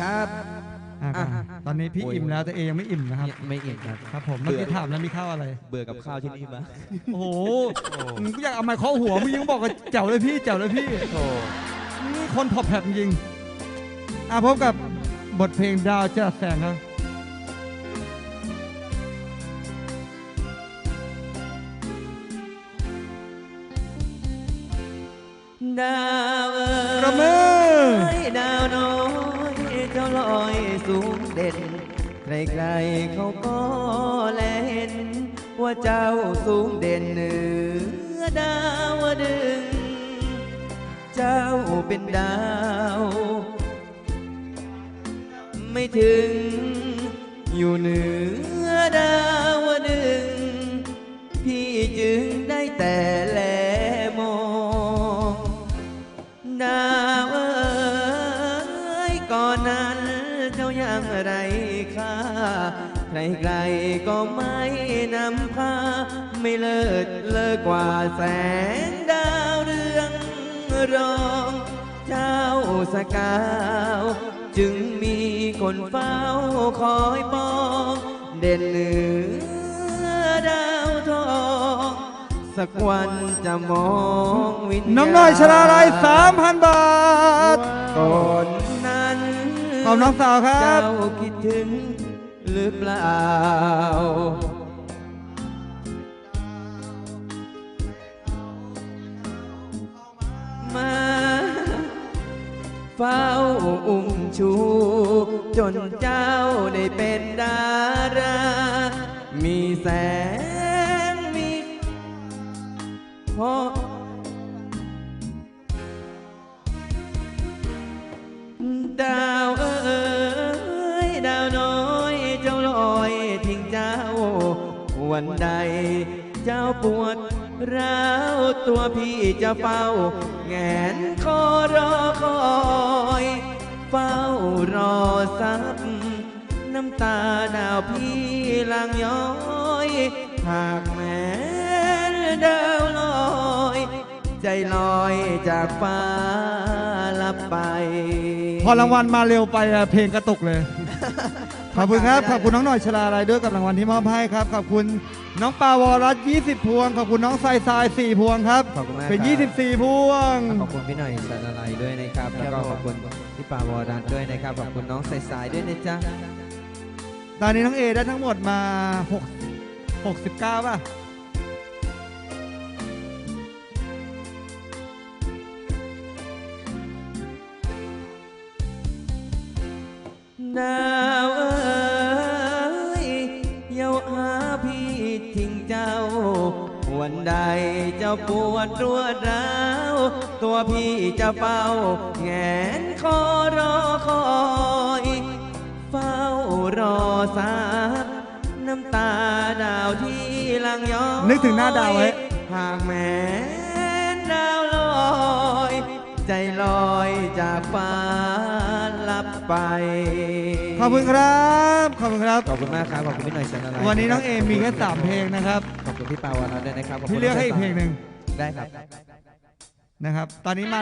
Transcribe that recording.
ครับอะอะตอนนี้พี่โอ้ย อิ่มแล้วแต่เอยังไม่อิ่มนะครับ ไม่อิ่มครับ ครับผมเมื่อกี้ถามแล้วมีข้าวอะไร เบื่อกับข้าวที่นี่มากโอ้โหมึงก็อยากเอาไม้เคาะหัวมึงยังบอกว่าเจ๋วเลยพี่เจ๋วเลยพี่โอ้นี่คนพอแผบจริงอะพบกับบทเพลงดาวจะแสงครับ ดาวเอ๋ประมื ใครๆเขาก็แลเห็น ว่าเจ้าสูงเด่นเหนือดาวดึง เจ้าเป็นดาว ไม่ถึง ไรค่าใครๆก็ไม่นำพาไม่เลิศเลิศกว่าแสงดาวเรืองรอง เจ้าสกาว จึงมีคนเฝ้าคอยปอง เด่นเหนือดาวทอง สักวันจะมองวิญญาณน้องน้อยชลาลัย3,000บาทก่อนนั้น ขอบน้องสาวครับ เจ้าคิดถึงหรือเปล่า มาเฝ้าอุ้มชู จนเจ้าได้เป็นดารา มีแสง วันใด เจ้าปวดร้าวตัวพี่จะเฝ้า แงนคอรอคอยเฝ้ารอซับน้ำตาดาวพี่ลางย้อยหากแม้ดาวลอย ใจลอยจากฟ้าลับไป พอรางวัลมาเร็วไปอะเพลงกระตุกเลย ขอบคุณครับ ขอบคุณน้องหน่อยชลาลัยด้วยกับรางวัลที่มอบให้ครับ ขอบคุณน้องปาวรัตน์20 พวง ขอบคุณน้องทรายทราย4พวงครับ ขอบคุณมากเป็น ครับ 24 พวง ขอบคุณพี่หน่อยสารอะไรด้วยนะครับ แล้วก็ขอบคุณพี่ปาวอรันด้วยนะครับ ขอบคุณน้องสายสายๆด้วยนะจ๊ะ ตอนนี้น้องเอได้ทั้งหมดมา6 69 ป่ะ ดาวเอ้ยอย่าหาพี่ทิ้งเจ้า วันใดเจ้าปวดรวดร้าว ตัวพี่จะเฝ้าแงนคอรอคอยเฝ้ารอสักน้ำตาดาวที่ลังย้อยนึกถึงหน้าดาวไว้ หากแม้นดาวลอย ใจลอยจากฟ้า ลับไป ขอบคุณครับ ขอบคุณครับ ขอบคุณมากครับ ขอบคุณพี่หน่อยชนะวันนี้น้องเอมีแค่3เพลงนะครับ ขอบคุณพี่ปาวารัตน์ด้วยนะครับขบคุณพี่เลือกให้อีกเพลงหนึ่งได้ครับ นะครับ ตอนนี้มา